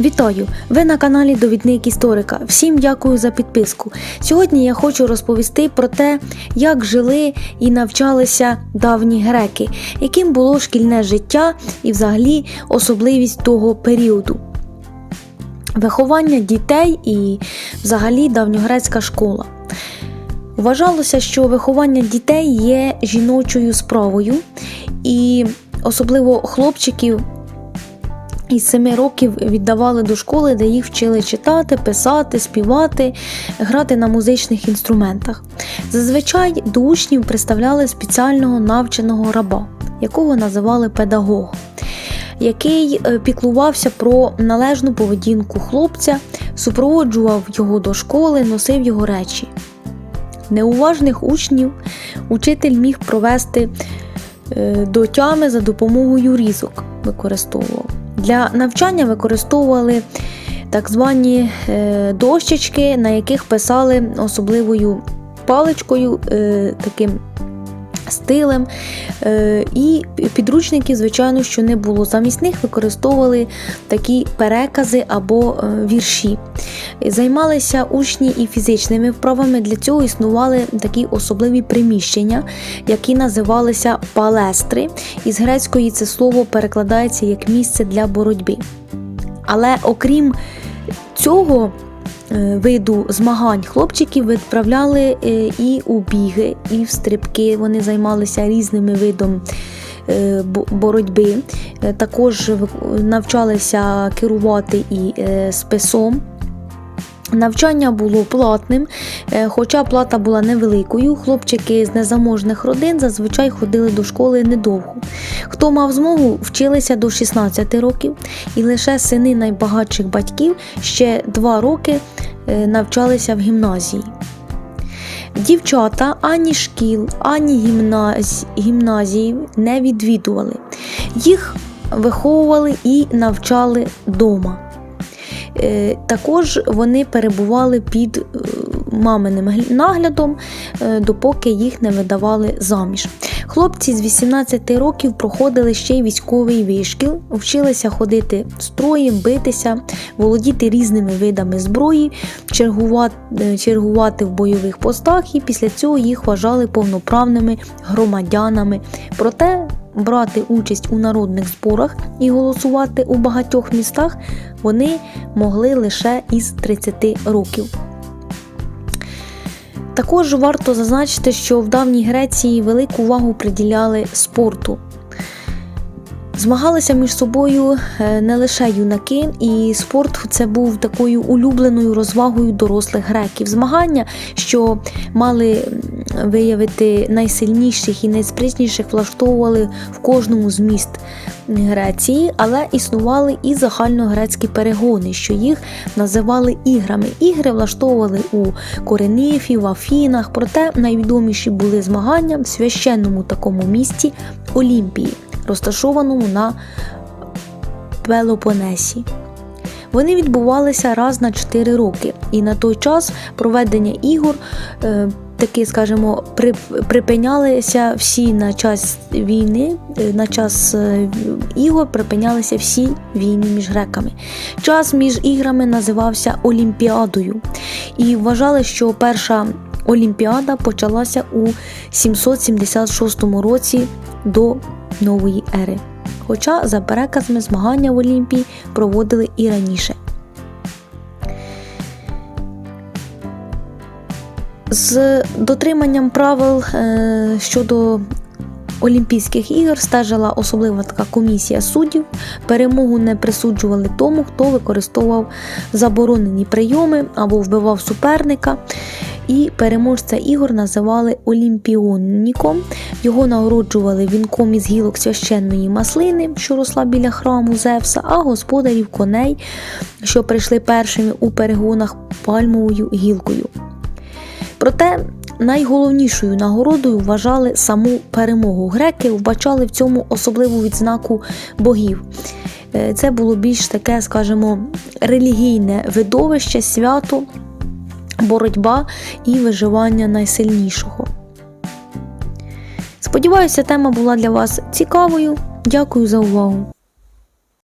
Вітаю! Ви на каналі Довідник Історика. Всім дякую за підписку. Сьогодні я хочу розповісти про те, як жили і навчалися давні греки, яким було шкільне життя і взагалі особливість того періоду. Виховання дітей і взагалі давньогрецька школа. Вважалося, що виховання дітей є жіночою справою, і особливо хлопчиків із семи років віддавали до школи, де їх вчили читати, писати, співати, грати на музичних інструментах. Зазвичай до учнів представляли спеціального навченого раба, якого називали педагог, який е, піклувався про належну поведінку хлопця, супроводжував його до школи, носив його речі. Неуважних учнів учитель міг провести е, до тями за допомогою різок використовував. Для навчання використовували так звані е, дощечки, на яких писали особливою паличкою, е, таким стилем. Е, І підручників, звичайно, що не було. Замість них використовували такі перекази або е, вірші. Займалися учні і фізичними вправами. Для цього існували такі особливі приміщення, які називалися палестри. Із грецької це слово перекладається як місце для боротьби. Але окрім цього виду змагань, хлопчиків відправляли е, і у біги, і в стрибки. Вони займалися різними видом е, боротьби. Е, Також навчалися керувати і е, списом. Навчання було платним, е, хоча плата була невеликою. Хлопчики з незаможних родин зазвичай ходили до школи недовго. Хто мав змогу, вчилися до 16 років, і лише сини найбагатших батьків ще 2 роки е, навчалися в гімназії. Дівчата ані шкіл, ані гімназ... гімназії не відвідували. Їх виховували і навчали вдома. Е, Також вони перебували під е, маминим наглядом, е, допоки їх не видавали заміж. Хлопці з 18 років проходили ще й військовий вишкіл, вчилися ходити строєм, битися, володіти різними видами зброї, чергувати, чергувати в бойових постах, і після цього їх вважали повноправними громадянами. Проте брати участь у народних зборах і голосувати у багатьох містах вони могли лише із 30 років. Також варто зазначити, що в давній Греції велику увагу приділяли спорту. Змагалися між собою е, не лише юнаки, і спорт це був такою улюбленою розвагою дорослих греків. Змагання, що мали виявити найсильніших і найспритніших, влаштовували в кожному з міст Греції, але існували і загальногрецькі перегони, що їх називали іграми. Ігри влаштовували у Коренифі, в Афінах, проте найвідоміші були змагання в священному такому місті Олімпії, розташованому на Пелопонесі. Вони відбувалися раз на 4 роки, і на той час проведення ігор е, таки, скажімо, припинялися всі на час війни, е, на час е, ігор припинялися всі війни між греками. Час між іграми називався Олімпіадою, і вважали, що перша Олімпіада почалася у 776 році до нової ери. Хоча, за переказами, змагання в Олімпії проводили і раніше. З дотриманням правил е, щодо Олімпійських ігор стежила особлива така комісія суддів. Перемогу не присуджували тому, хто використовував заборонені прийоми або вбивав суперника. І переможця ігор називали Олімпіоніком. Його нагороджували вінком із гілок священної маслини, що росла біля храму Зевса, а господарів коней, що прийшли першими у перегонах пальмовою гілкою. Проте найголовнішою нагородою вважали саму перемогу. Греки вбачали в цьому особливу відзнаку богів. Е, Це було більш таке, скажімо, релігійне видовище, свято, боротьба і виживання найсильнішого. Сподіваюся, тема була для вас цікавою. Дякую за увагу!